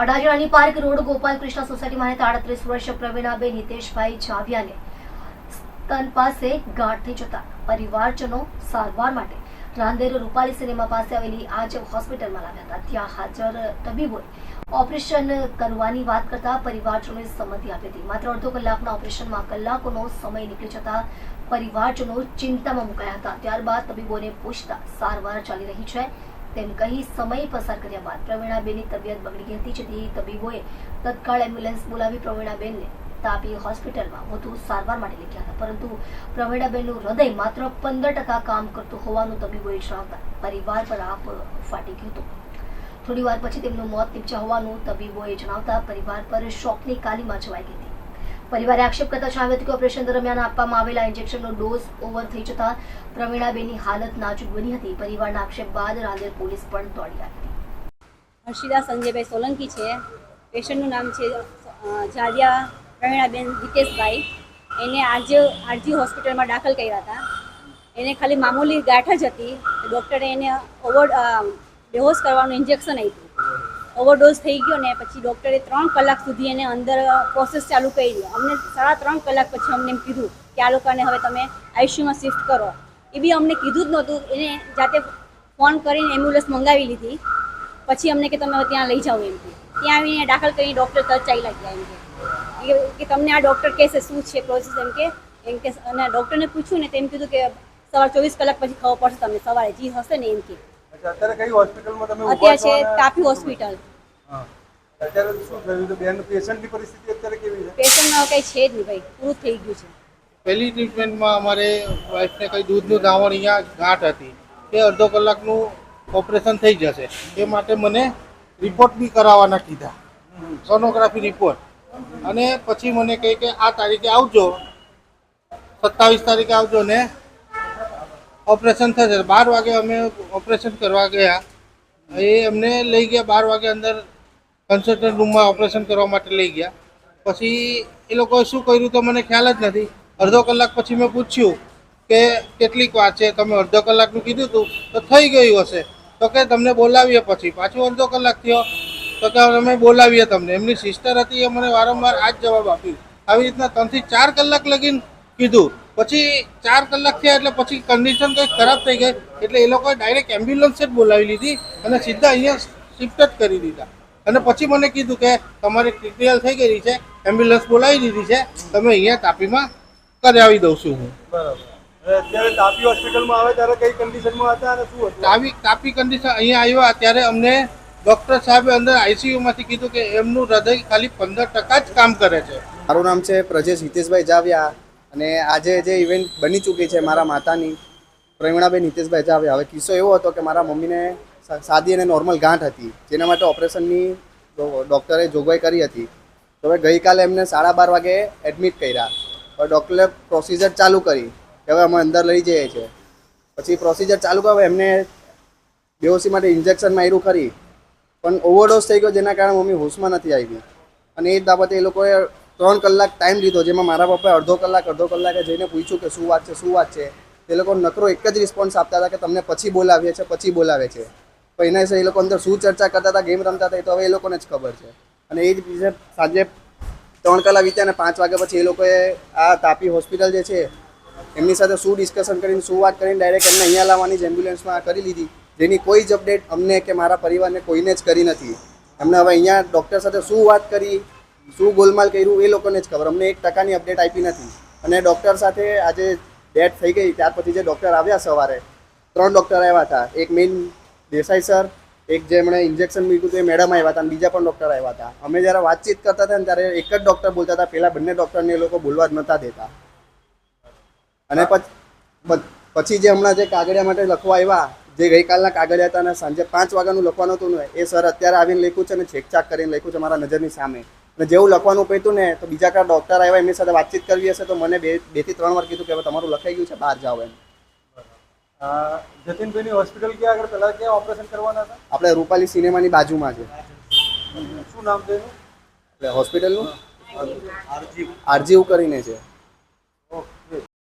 અડાજણાની park road Gopal Krishna સોસાયટીમાં રહેતા આડત્રીસ વર્ષ પ્રવીણાબેન હિતેશભાઈ જાવિયાને સ્તન પાસે ગાંઠ થઈ જતા પરિવારજનો સારવાર માટે રાંદેર રૂપાલી સિનેમા પાસે આવેલી આજ હોસ્પિટલમાં લાવ્યા હતા. ત્યાં હાજર તબીબોએ ઓપરેશન કરવાની વાત કરતા પરિવારજનોએ સંમતિ આપી હતી. માત્ર અડધો કલાકના ઓપરેશનમાં કલાકોનો સમય નીકળી જતા પરિવારજનો ચિંતામાં મુકાયા હતા. ત્યારબાદ તબીબોને પૂછતા સારવાર ચાલી રહી છે. તેમ કહી સમય પસાર કર્યા બાદ પ્રવીણાબેનની તબિયત બગડી હતી, જેથી તબીબોએ તત્કાળ એમ્બ્યુલન્સ બોલાવી પ્રવીણાબેનને તાપી હોસ્પિટલમાં વધુ સારવાર માટે લખ્યા હતા. પરંતુ પ્રવીણાબેનનું હૃદય માત્ર પંદર ટકા કામ કરતું હોવાનું તબીબોએ જણાવતા પરિવાર પર આપ ફાટી ગયો હતો. થોડી વાર પછી તેમનું મોત નીપજ્યા હોવાનું તબીબોએ જણાવતા પરિવાર પર શોકની કાલીમાં છવાઈ ગઈ હતી. પરિવારે આક્ષેપ કરતા જણાવ્યું હતું કે ઓપરેશન દરમિયાન આપવામાં આવેલા ઇન્જેક્શનનો ડોઝ ઓવર થઈ જતા પ્રવીણાબેનની હાલત નાજુક બની હતી. પરિવારના આક્ષેપ બાદ રાંદેર પોલીસ પણ દોડી આવી હતી. હર્ષિદા સંજયભાઈ સોલંકી છે. પેશન્ટનું નામ છે જાડિયા પ્રવીણાબેન હિતેશભાઈ. એને આજે આરજી હોસ્પિટલમાં દાખલ કર્યા હતા. એને ખાલી મામૂલી ગાંઠ જ હતી. ડૉક્ટરે એને ઓવર બેહોશ કરવાનું ઇન્જેક્શન આપ્યું. ઓવરડોઝ થઈ ગયો ને પછી ડૉક્ટરે ત્રણ કલાક સુધી એને અંદર પ્રોસેસ ચાલુ કરી અમને સાડા ત્રણ કલાક પછી અમને એમ કીધું કે આ લોકોને હવે તમે આઈસીયુમાં શિફ્ટ કરો. એ બી અમને કીધું જ નહોતું. એને જાતે ફોન કરીને એમ્બ્યુલન્સ મંગાવી લીધી. પછી અમને કે તમે ત્યાં લઈ જાઓ એમ કે. ત્યાં આવીને દાખલ કરીને ડૉક્ટર તરત ચાલ્યા ગયા એમ કે. કે- તમને આ ડૉક્ટર કહેશે શું છે પ્રોસેસ એમ કે. એમ કે અને ડૉક્ટરને પૂછ્યું ને તેમ કીધું કે સવારે ચોવીસ કલાક પછી ખબર પડશે તમને. સવારે જી હશે ને એમ કે. અત્યારે છો તાપી હોસ્પિટલ. અત્યારે શું થયું? તો બેન પેશન્ટની પરિસ્થિતિ અત્યારે કેવી છે? પેશન્ટમાં કંઈ છે જ નહીં ભાઈ. પૂરું થઈ ગયું છે. પહેલી ટ્રીટમેન્ટમાં અમારે વાઈફને કંઈ દૂધનું ધાવણ અહીંયા ગાંઠ હતી. એ અડધો કલાકનું ઓપરેશન થઈ જશે. એ માટે મને રિપોર્ટ બી કરાવવાના કીધા. સોનોગ્રાફી રિપોર્ટ અને પછી મને કહે કે આ તારીખે આવજો. સત્તાવીસ તારીખે આવજો ને ઓપરેશન થશે. બાર વાગે અમે ઓપરેશન કરવા ગયા. એ અમને લઈ ગયા. બાર વાગે અંદર કન્સલ્ટન્ટ રૂમમાં ઓપરેશન કરવા માટે લઈ ગયા. પછી એ લોકોએ શું કર્યું તો મને ખ્યાલ જ નથી. અડધો કલાક પછી મેં પૂછ્યું કે કેટલીક વાર છે. તમે અડધો કલાકનું કીધું હતું તો થઈ ગયું હશે. તો કે તમને બોલાવીએ પછી. પાછું અડધો કલાક થયો. તો કે અમે બોલાવીએ તમને. એમની સિસ્ટર હતી એ મને વારંવાર આ જ જવાબ આપ્યું. આવી રીતના ત્રણથી ચાર કલાક લગીન કીધું. પછી ચાર કલાક થયા એટલે પછી કન્ડિશન કંઈક ખરાબ થઈ ગઈ. એટલે એ લોકોએ ડાયરેક્ટ એમ્બ્યુલન્સ જ બોલાવી લીધી અને સીધા અહીંયા શિફ્ટ જ કરી દીધા. અને પછી મને કીધું કે તમારી ક્રિટિકલ થઈ ગઈ છે એમ્બ્યુલન્સ બોલાવી દીધી છે તમે અહીંયા તાપીમાં કરાવી દઉં છું હું. બરાબર. હવે અત્યારે તાપી હોસ્પિટલમાં આવે ત્યારે કઈ કન્ડિશનમાં હતા અને શું હતું? તાપી તાપી કન્ડિશન અહીંયા આવ્યા ત્યારે અમને ડૉક્ટર સાહેબે અંદર આઈસીયુમાંથી કીધું કે એમનું હૃદય ખાલી પંદર ટકા જ કામ કરે છે. મારું નામ છે પ્રજેશ હિતેશભાઈ જાવ્યા અને આજે જે ઇવેન્ટ બની ચૂકી છે મારા માતાની પ્રવીણાબેન હિતેશભાઈ જાવ્યા. હવે કિસ્સો એવો હતો કે મારા મમ્મીને સાદી અને નોર્મલ ગાંઠ હતી. જેના માટે ઓપરેશનની ડૉક્ટરે જોગવાઈ કરી હતી. તો હવે ગઈકાલે એમને સાડા બાર વાગે એડમિટ કર્યા. હવે ડૉક્ટરે પ્રોસિજર ચાલુ કરી. કે હવે અમે અંદર લઈ જઈએ છીએ. પછી પ્રોસિજર ચાલુ કરવા એમને બેહોશી માટે ઇન્જેક્શન માર્યું ખરી. પણ ઓવરડોઝ થઈ ગયો, જેના કારણે મમ્મી હોશમાં નથી આવી. અને એ બાબતે એ લોકોએ ત્રણ કલાક ટાઈમ લીધો જેમાં મારા પપ્પાએ અડધો કલાક, અડધો કલાકે જઈને પૂછ્યું કે શું વાત છે, શું વાત છે. તે લોકો નકરો એક જ રિસ્પોન્સ આપતા હતા કે તમને પછી બોલાવીએ છે પછી બોલાવે છે. તો એના વિશે એ લોકો અંદર શું ચર્ચા કરતા હતા, ગેમ રમતા હતા, એ તો હવે એ લોકોને જ ખબર છે. અને એ જ વિશે સાંજે ત્રણ કલાક વીત્યા અને પાંચ વાગ્યા પછી એ લોકોએ આ તાપી હોસ્પિટલ જે છે, એમની સાથે શું ડિસ્કશન કરીને, શું વાત કરીને ડાયરેક્ટ એમને અહીંયા લાવવાની જ એમ્બ્યુલન્સમાં કરી લીધી. જેની કોઈ જ અપડેટ અમને કે મારા પરિવારને કોઈને જ કરી નથી. એમને હવે અહીંયા ડૉક્ટર સાથે શું વાત કરી, શું ગોલમાલ કર્યું, એ લોકોને જ ખબર. અમને એક ટકાની અપડેટ આપી નથી. અને ડૉક્ટર સાથે આજે ડેથ થઈ ગઈ, ત્યાર પછી જે ડૉક્ટર આવ્યા સવારે, ત્રણ ડૉક્ટર આવ્યા હતા. એક મેઇન દેસાઈ સર, એક જેમણે ઇન્જેક્શન મૂક્યું હતું એ મેડમ આવ્યા હતા અને બીજા પણ ડૉક્ટર આવ્યા હતા. અમે જ્યારે વાતચીત કરતા હતા ને ત્યારે એક જ ડૉક્ટર બોલતા હતા પહેલાં બંને ડૉક્ટરને એ લોકો બોલવા જ નહોતા દેતા. અને પછી પછી જે હમણાં જે કાગળિયા માટે લખવા આવ્યા જે ગઈકાલના કાગળિયા હતા અને સાંજે પાંચ વાગ્યાનું લખવાનું હતું ને, એ સર અત્યારે આવીને લખ્યું છે અને છેકછાક કરીને લખ્યું છે મારા નજરની સામે. અને જેવું લખવાનું પડ્યું ને, તો બીજા કાંઈ ડૉક્ટર આવ્યા એમની સાથે વાતચીત કરવી હશે તો મને બે બેથી ત્રણ વાર કીધું કે હવે તમારું લખાઈ ગયું છે, બહાર જાઓ એમ. જતીનભાઈની હોસ્પિટલ ક્યાં આગળ પેલા ક્યાં ઓપરેશન કરવાના હતા? આપણે રૂપાલી સિનેમાની બાજુમાં છે. શું નામ છે એનું? એટલે હોસ્પિટલનું? આરજીવ કરીને છે.